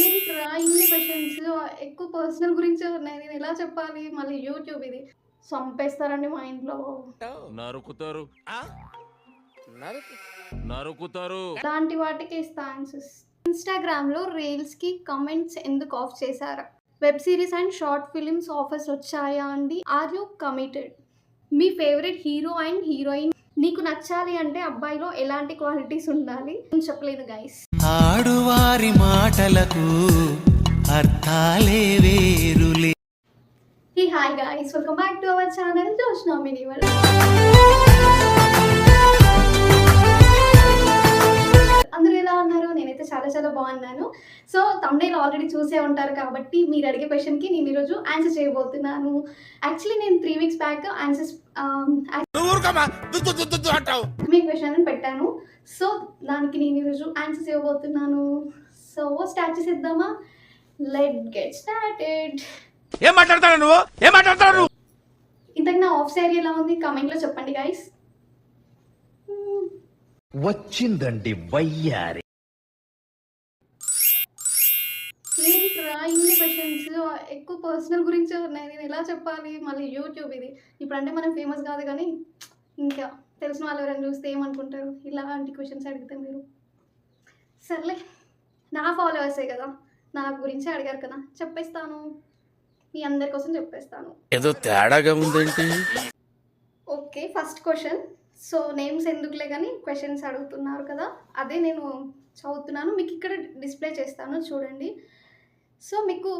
ఏంట్రా ఇన్ని క్వశ్చన్స్ ఎక్కువ పర్సనల్ గురించే ఉన్నాయి. నేను ఎలా చెప్పాలి? మళ్ళీ యూట్యూబ్ ఇది. చంపేస్తారండి మా ఇంట్లో. నరుకుతారు. నరుకుతారు. ఇలాంటి వాటికి ఇస్తా ఆన్సర్స్ ఇన్స్టాగ్రామ్లో రీల్స్కి కమెంట్స్ ఎందుకు ఆఫ్ చేశారా? Web series and short films offers వచ్చాయా అండి? ఆర్ యూ కమిటెడ్ మీ ఫేవరెట్ హీరో అండ్ హీరోయిన్ నీకు నచ్చాలి అంటే అబ్బాయిలో ఎలాంటి క్వాలిటీస్ ఉండాలి? నేను చెప్పలేదు గైస్ ఆడువారి మాటలకు అర్థాలే వేరులే. Hey hi guys welcome back to our channel Joshna మినివల్ చాలా చాలా బాగున్నాను. సో తమ్నేల్ ఆల్రెడీ చూసే ఉంటారు కాబట్టి మీరు అడిగే క్వశ్చన్కి నేను ఈరోజు ఆన్సర్ చేయబోతున్నాను. యాక్చువల్లీ నేను త్రీ వీక్స్ బ్యాక్ ఆన్సర్స్ మీ క్వశ్చన్ అని పెట్టాను. సో దానికి నేను ఈరోజు ఆన్సర్స్ ఇవ్వబోతున్నాను సో స్టార్ట్ చేసేద్దామా? లెట్ గెట్ స్టార్టెడ్ ఏం మాట్లాడతాడు నువ్వు? ఏం మాట్లాడతాడు నువ్వు? ఇంతకు నా ఆఫ్ శారీ ఎలా ఉంది? కామెంట్లో చెప్పండి గైస్ వచ్చిందండి వయ్యారి. ఏంట్రా ఇన్ని క్వశ్చన్స్ ఎక్కువ పర్సనల్ గురించే ఉన్నాయి. నేను ఎలా చెప్పాలి? మళ్ళీ యూట్యూబ్ ఇది. ఇప్పుడంటే మనం ఫేమస్ కాదు కానీ ఇంకా తెలిసిన వాళ్ళు ఎవరైనా చూస్తే ఏమనుకుంటారు? ఇలాంటి క్వశ్చన్స్ అడిగితే మీరు. సర్లే. నా ఫాలోవర్సే కదా? నా గురించి అడిగారు కదా? చెప్పేస్తాను. మీ అందరి కోసం చెప్పేస్తాను. ఏదో తేడాగా ఉందేంటి? Okay first question so names ఎందుకులే కానీ క్వశ్చన్స్ అడుగుతున్నారు కదా? అదే నేను చదువుతున్నాను. మీకు ఇక్కడ డిస్ప్లే చేస్తాను. చూడండి. సో మీకు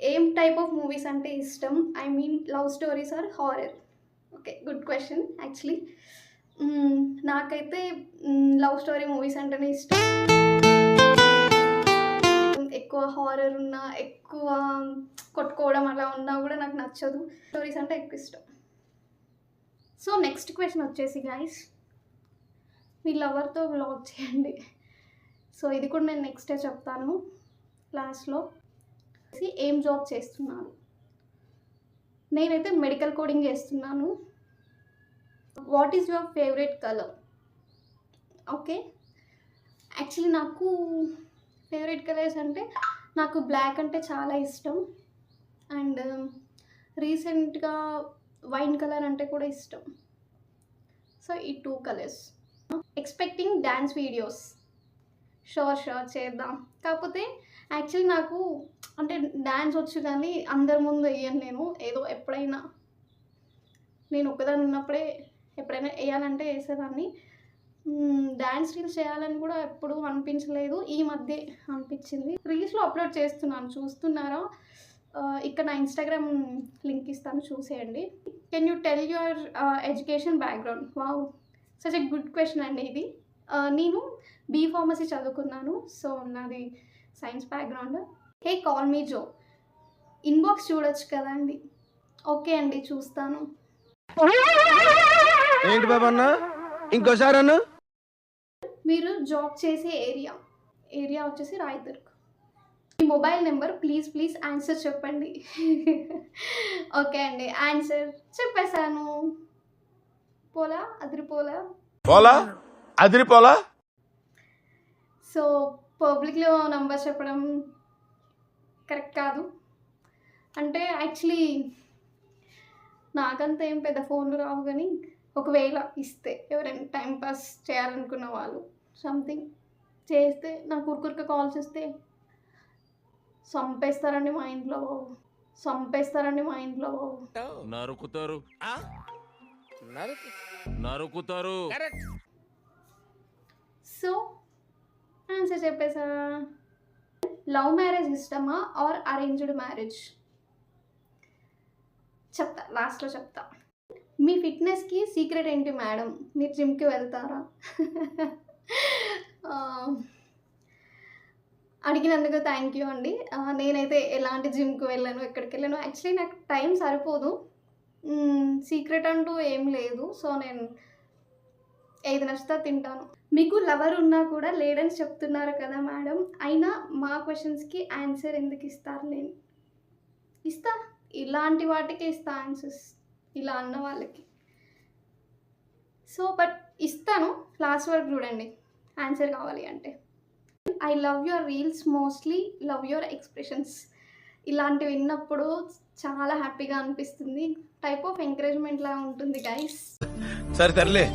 ఏం టైప్ ఆఫ్ మూవీస్ అంటే ఇష్టం? I mean love stories or horror okay good question actually నాకైతే లవ్ స్టోరీ మూవీస్ అంటేనే ఇష్టం. ఎక్కువ హారర్ ఉన్నా ఎక్కువ కొట్టుకోవడం అలా ఉన్నా కూడా నాకు నచ్చదు. స్టోరీస్ అంటే ఎక్కువ ఇష్టం. సో నెక్స్ట్ క్వశ్చన్ వచ్చేసి గాయస్ మీ లవర్తో బ్లాగ్ చేయండి. సో ఇది కూడా నేను నెక్స్టే చెప్తాను. లాస్ట్లో వచ్చేసి ఏం జాబ్ చేస్తున్నారు? నేనైతే మెడికల్ కోడింగ్ చేస్తున్నాను. What is your favourite colour okay actually నాకు ఫేవరెట్ కలర్స్ అంటే నాకు బ్లాక్ అంటే చాలా ఇష్టం. అండ్ రీసెంట్గా వైన్ కలర్ అంటే కూడా ఇష్టం. సో ఈ two colours expecting dance videos sure sure చేద్దాం. కాకపోతే యాక్చువల్లీ నాకు అంటే డ్యాన్స్ వచ్చు కానీ అందరి ముందు వేయను నేను. ఏదో ఎప్పుడైనా నేను ఒక్కదాన్ని ఉన్నప్పుడే ఎప్పుడైనా వేయాలంటే వేసేదాన్ని. డ్యాన్స్ రీల్స్ చేయాలని కూడా ఎప్పుడు అనిపించలేదు. ఈ మధ్య అనిపించింది. రీల్స్లో అప్లోడ్ చేస్తున్నాను. చూస్తున్నారా? ఇక్కడ నా ఇన్స్టాగ్రామ్ లింక్ ఇస్తాను. చూసేయండి. Can you tell your education background wow such a good question అండి ఇది. నేను బీ ఫార్మసీ చదువుకున్నాను. సో నాది science background. Hey call me Jo. Inbox చూడొచ్చు కదండి. ఓకే అండి చూస్తాను. ఏంటి బాబా అన్న? ఇంకోసారి అన్న? మీరు జాబ్ చేసే ఏరియా. ఏరియా వచ్చేసి రాయదుర్గ్. మీ mobile number please please answer చెప్పండి. ఓకే అండి ఆన్సర్ చెప్పేశాను. పోలా? అదిరిపోలా? పోలా? అదిరిపోలా? సో పబ్లిక్లో నంబర్ చెప్పడం కరెక్ట్ కాదు. అంటే యాక్చువల్లీ నాకంతా ఏం పెద్ద ఫోన్లు రావు కానీ ఒకవేళ ఇస్తే ఎవరైనా టైం పాస్ చేయాలనుకున్న వాళ్ళు సంథింగ్ చేస్తే నాకు ఊరికొరిక కాల్స్ వస్తే చంపేస్తారండి మా ఇంట్లో. చంపేస్తారండి మా ఇంట్లో. నరుకుతారు. నరుకుతారు. సో ఆన్సర్ చెప్పేసా. లవ్ మ్యారేజ్ ఇష్టమా ఆర్ అరేంజ్డ్ మ్యారేజ్ చెప్తా లాస్ట్లో చెప్తా. మీ ఫిట్నెస్కి సీక్రెట్ ఏంటి మేడం మీరు జిమ్కి వెళ్తారా? అడిగినందుకు థ్యాంక్ యూ అండి. నేనైతే ఎలాంటి జిమ్కి వెళ్ళాను ఎక్కడికి వెళ్ళాను. యాక్చువల్లీ నాకు టైం సరిపోదు. సీక్రెట్ అంటూ ఏం లేదు. సో నేను ఏది నచ్చితే తింటాను. మీకు లవర్ ఉన్నా కూడా లేడని చెప్తున్నారు కదా మేడం. అయినా మా క్వశ్చన్స్కి ఆన్సర్ ఎందుకు ఇస్తారు లేని ఇస్తా. ఇలాంటి వాటికి ఇస్తా ఆన్సర్స్ ఇలా అన్న వాళ్ళకి. సో బట్ ఇస్తాను. లాస్ట్ వరకు చూడండి. ఆన్సర్ కావాలి అంటే. I love your reels mostly love your expressions ఇలాంటివి విన్నప్పుడు చాలా హ్యాపీగా అనిపిస్తుంది. టైప్ ఆఫ్ ఎంకరేజ్మెంట్ లా ఉంటుంది గైస్ సరే సర్లే.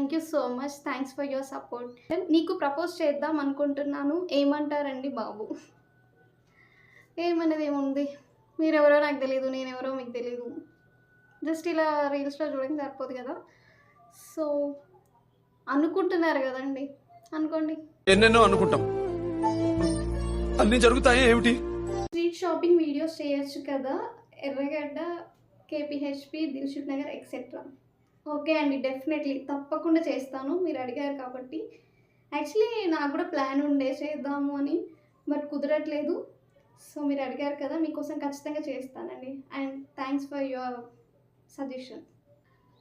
Thank you so much. Thanks for your support. నీకు ప్రపోజ్ చేద్దాం అనుకుంటున్నాను. ఏమంటారండి బాబు? ఏమనేది ఏముంది? మీరెవరో నాకు తెలియదు నేనెవరో మీకు తెలియదు జస్ట్ ఇలా రీల్స్లో చూడడం సరిపోదు కదా? సో అనుకుంటున్నారు కదండి. అనుకోండి. ఎన్నెన్నో అనుకుంటాం. అన్ని జరుగుతాయి ఏమిటి? స్ట్రీట్ షాపింగ్ వీడియోస్ చేయొచ్చు కదా? Erragadda KPHB Dilsukhnagar etcetera okay అండి డెఫినెట్లీ. తప్పకుండా చేస్తాను మీరు అడిగారు కాబట్టి. యాక్చువల్లీ నాకు కూడా ప్లాన్ ఉండే చేద్దాము అని బట్ కుదరట్లేదు. సో మీరు అడిగారు కదా మీకోసం ఖచ్చితంగా చేస్తానండి. And thanks for your suggestion.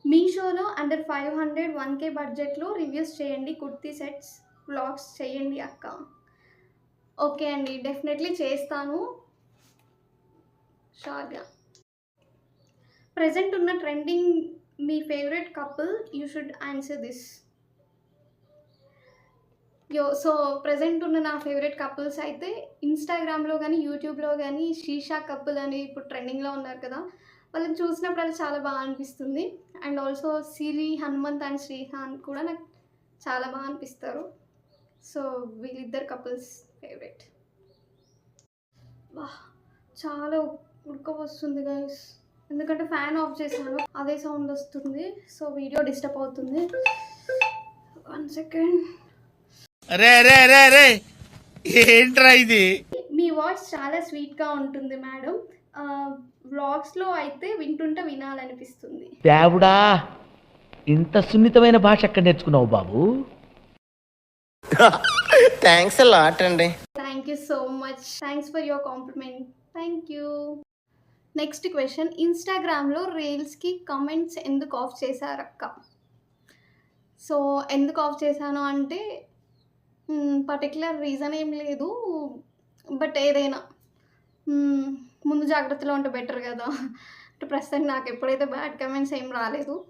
మీషోలో under five hundred one K బడ్జెట్లో రివ్యూస్ చేయండి కుర్తీ సెట్స్ బ్లాగ్స్ చేయండి అక్క. ఓకే అండి డెఫినెట్లీ చేస్తాను. షార్గా ప్రజెంట్ ఉన్న trending me favourite couple you should answer this yo so present ఉన్న నా ఫేవరెట్ కపుల్స్ అయితే ఇన్స్టాగ్రామ్లో కానీ యూట్యూబ్లో కానీ షీషా కపుల్ అని ఇప్పుడు ట్రెండింగ్లో ఉన్నారు కదా వాళ్ళని చూసినప్పుడు అది చాలా బాగా అనిపిస్తుంది. And also Siri Hanumanth and Shrihan కూడా నాకు చాలా బాగా అనిపిస్తారు. సో వీళ్ళిద్దరు కపుల్స్ ఫేవరెట్ వా చాలా ఉడక వస్తుంది గైస్ ఎందుకంటే ఫ్యాన్ ఆఫ్ చేశాను అదే సౌండ్ వస్తుంది సో వీడియో డిస్టర్బ్ అవుతుంది. వన్ సెకండ్ రే రే రే రే ఏంట్రా ఇది? మీ వాయిస్ చాలా స్వీట్గా ఉంటుంది మేడం వ్లాగ్స్లో అయితే వింటుంటే వినాలనిపిస్తుంది. దేవుడా ఇంత సున్నితమైన భాష ఎక్కడ నేర్చుకున్నావు బాబు? థ్యాంక్స్ లాట్ అండి. Thank you so much thanks for your compliment thank you next question ఇన్స్టాగ్రామ్లో రీల్స్కి కమెంట్స్ ఎందుకు ఆఫ్ చేశారక్క? సో ఎందుకు ఆఫ్ చేశాను అంటే పర్టికులర్ రీజన్ ఏం లేదు. బట్ ఏదైనా ముందు జాగ్రత్తలో ఉంటే బెటర్ కదా. అంటే ప్రస్తుతం నాకు ఎప్పుడైతే బ్యాడ్ కమెంట్స్ ఏం రాలేదు.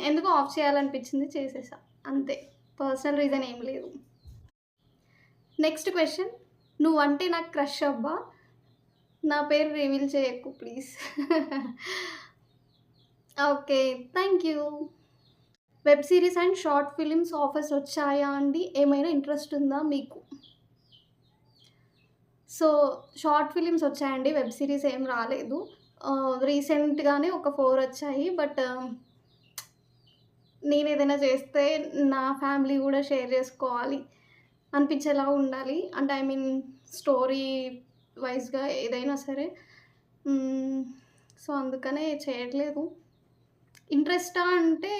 ఎందుకు ఆఫ్ చేయాలనిపించింది చేసేసా. అంతే. పర్సనల్ రీజన్ ఏం లేదు. నెక్స్ట్ క్వశ్చన్ నువ్వంటే నాకు క్రష్ అబ్బా. నా పేరు రివీల్ చేయకు please okay thank you web series and short films offers వచ్చాయా అండి? ఏమైనా ఇంట్రెస్ట్ ఉందా మీకు? సో షార్ట్ ఫిలిమ్స్ వచ్చాయండి వెబ్ సిరీస్ ఏం రాలేదు. Uh, రీసెంట్గానే ఒక ఫోర్ వచ్చాయి బట్ um, నేను ఏదైనా చేస్తే నా ఫ్యామిలీ కూడా షేర్ చేసుకోవాలి. అనిపించేలా ఉండాలి. అంటే ఐ మీన్ స్టోరీ వైజ్గా ఏదైనా సరే. సో అందుకనే చేయట్లేదు. ఇంట్రెస్టా అంటే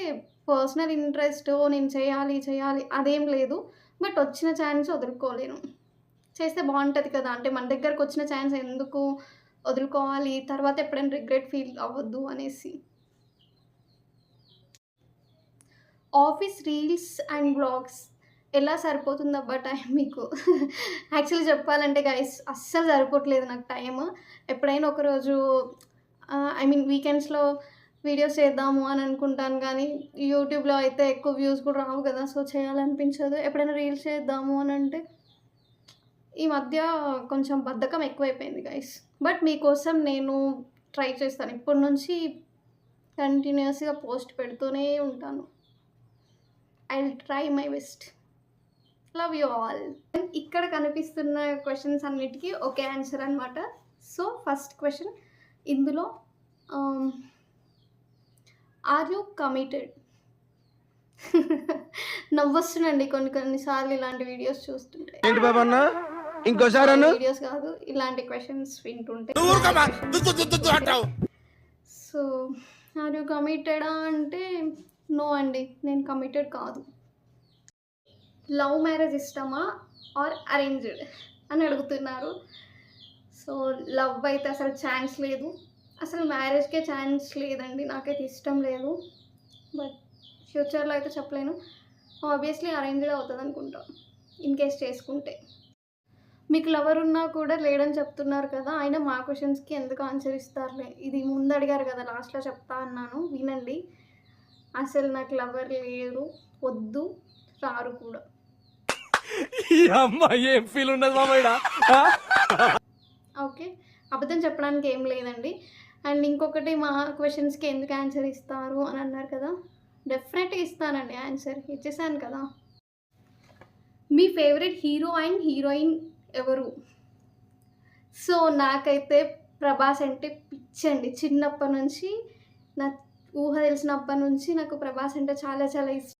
పర్సనల్ ఇంట్రెస్ట్ నేను చేయాలి చేయాలి అదేం లేదు. బట్ వచ్చిన ఛాన్స్ వదులుకోలేను. చేస్తే బాగుంటుంది కదా. అంటే మన దగ్గరకు వచ్చిన ఛాన్స్ ఎందుకు వదులుకోవాలి? తర్వాత ఎప్పుడైనా రిగ్రెట్ ఫీల్ అవ్వద్దు అనేసి. Office reels and blogs. ఎలా సరిపోతుందబ్బా టైం మీకు యాక్చువల్లీ చెప్పాలంటే గైస్ అస్సలు సరిపోవట్లేదు నాకు టైం ఎప్పుడైనా ఒకరోజు ఐ మీన్ వీకెండ్స్లో వీడియోస్ చేద్దాము అని అనుకుంటాను కానీ యూట్యూబ్లో అయితే ఎక్కువ వ్యూస్ కూడా రావు కదా సో చేయాలనిపించదు. ఎప్పుడైనా రీల్స్ చేద్దాము అని అంటే ఈ మధ్య కొంచెం బద్ధకం ఎక్కువైపోయింది గైస్ బట్ మీకోసం నేను ట్రై చేస్తాను. ఇప్పటి నుంచి కంటిన్యూస్గా పోస్ట్ పెడుతూనే ఉంటాను. I will try my best love you all. ఇక్కడ కనిపిస్తున్న క్వశ్చన్స్ అన్నిటికీ ఒకే ఆన్సర్ అనమాట సో ఫస్ట్ క్వశ్చన్ ఇందులో ఆర్ యూ కమిటెడ్ నవ్వొస్తుందండి కొన్ని కొన్నిసార్లు ఇలాంటి వీడియోస్ చూస్తుంటే. ఇంకోసారి వీడియోస్ కాదు ఇలాంటి క్వశ్చన్స్ వింటుంటే. సో ఆర్ యూ కమిటెడా అంటే నో అండి నేను కమిటెడ్ కాదు. లవ్ మ్యారేజ్ ఇష్టమా? Or arranged? అని అడుగుతున్నారు. సో లవ్ అయితే అసలు ఛాన్స్ లేదు. అసలు మ్యారేజ్కే ఛాన్స్ లేదండి. నాకైతే ఇష్టం లేదు. బట్ ఫ్యూచర్లో అయితే చెప్పలేను. ఆబ్వియస్లీ అరేంజ్డ్ అవుతుంది అనుకుంటాం. ఇన్ కేస్ చేసుకుంటే. మీకు లవర్ ఉన్నా కూడా లేడని చెప్తున్నారు కదా అయినా మా క్వశ్చన్స్కి ఎందుకు ఆన్సర్ ఇస్తారులే? ఇది ముందు అడిగారు కదా లాస్ట్లో చెప్తా అన్నాను. వినండి. అసలు నాకు లవర్ లేరు వద్దు రారు కూడా. ఈ అమ్మాయి ఏం ఫీల్ ఉండదు మామయ్య ఓకే. అబద్ధం చెప్పడానికి ఏం లేదండి. అండ్ ఇంకొకటి మా క్వశ్చన్స్కి ఎందుకు ఆన్సర్ ఇస్తారు అని అన్నారు కదా? డెఫినెట్గా ఇస్తానండి ఆన్సర్ ఇచ్చేసాను కదా. మీ ఫేవరెట్ హీరో అండ్ హీరోయిన్ ఎవరు? సో నాకైతే ప్రభాస్ అంటే పిచ్చండి. చిన్నప్పటి నుంచి నా ఊహ తెలిసినప్పటి నుంచి నాకు ప్రభాస్ అంటే చాలా చాలా ఇష్టం.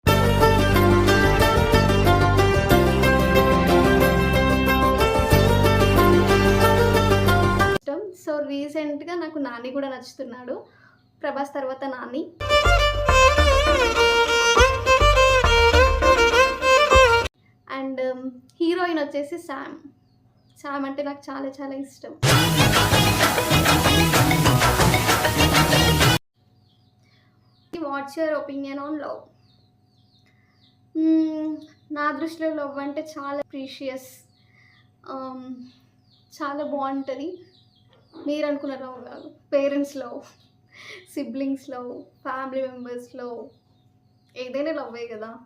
సో రీసెంట్గా నాకు నాని కూడా నచ్చుతున్నాడు. ప్రభాస్ తర్వాత నాని. అండ్ um, హీరోయిన్ వచ్చేసి శామ్ శామ్ అంటే నాకు చాలా చాలా ఇష్టం. What's your opinion on love నా దృష్టిలో లవ్ అంటే చాలా ప్రీషియస్ um, చాలా బాగుంటుంది. మీరు అనుకున్న లవ్ కాదు. Parents love siblings love family members love ఏదైనా లవ్వే కదా.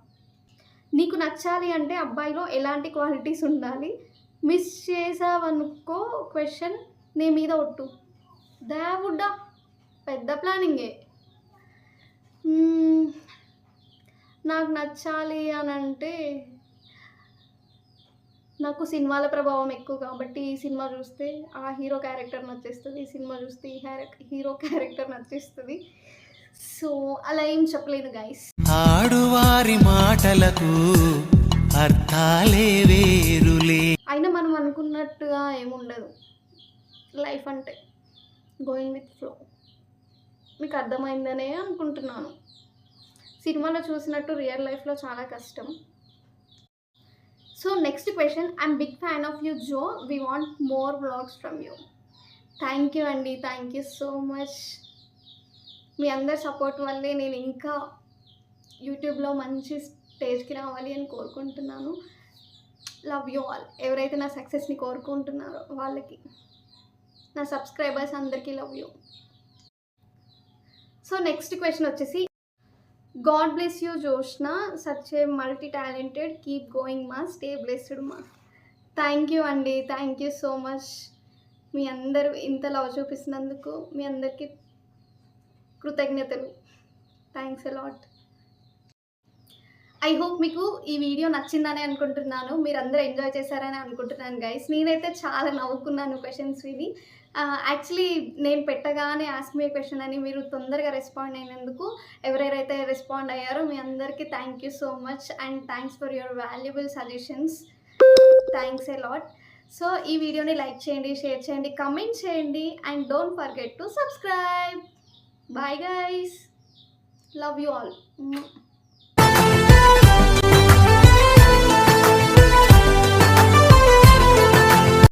నీకు నచ్చాలి అంటే అబ్బాయిలో ఎలాంటి క్వాలిటీస్ ఉండాలి? మిస్ చేసావనుకో క్వశ్చన్ నీ మీద ఒట్టు. దావుడ్డా పెద్ద ప్లానింగే. నాకు నచ్చాలి అని అంటే నాకు సినిమాల ప్రభావం ఎక్కువ కాబట్టి ఈ సినిమా చూస్తే ఆ హీరో క్యారెక్టర్ నచ్చేస్తుంది ఈ సినిమా చూస్తే ఈ హీరో క్యారెక్టర్ నచ్చేస్తుంది. సో అలా ఏం చెప్పలేను గైస్ ఆడువారి మాటలకు అర్థాలే వేరులే. అయినా మనం అనుకున్నట్టుగా ఏముండదు లైఫ్ అంటే గోయింగ్ విత్ ఫ్లో మీకు అర్థమైందనే అనుకుంటున్నాను. సినిమాలో చూసినట్టు రియల్ లైఫ్లో చాలా కష్టం. So next question I'm big fan of you Jo we want more vlogs from you thank you అండి థ్యాంక్ యూ సో మచ్ మీ అందరి సపోర్ట్ వల్లే నేను ఇంకా యూట్యూబ్లో మంచి స్టేజ్కి రావాలి అని కోరుకుంటున్నాను. లవ్ యూ ఆల్ ఎవరైతే నా సక్సెస్ని కోరుకుంటున్నారో వాళ్ళకి. నా సబ్స్క్రైబర్స్ అందరికీ love you so next question వచ్చేసి God bless you Joshna. Such a multi talented keep going మా. స్టే బ్లెస్డ్ మా. థ్యాంక్ యూ అండి. Thank you so much. మీ అందరూ ఇంత లవ్ చూపిస్తున్నందుకు మీ అందరికీ కృతజ్ఞతలు. థ్యాంక్స్ అలాట్ ఐ హోప్ మీకు ఈ వీడియో నచ్చిందని అనుకుంటున్నాను. మీరు అందరూ ఎంజాయ్ చేశారని అనుకుంటున్నాను గైస్. నేనైతే చాలా నవ్వుకున్నాను క్వశ్చన్స్ విని. యాక్చువల్లీ నేను పెట్టగానే ఆస్క్ మీ క్వశ్చన్ అని మీరు తొందరగా రెస్పాండ్ అయినందుకు ఎవరెవరైతే రెస్పాండ్ అయ్యారో మీ అందరికీ thank you so much and thanks for your valuable suggestions thanks a lot so ఈ వీడియోని లైక్ చేయండి షేర్ చేయండి కమెంట్ చేయండి and don't forget to subscribe bye guys love you all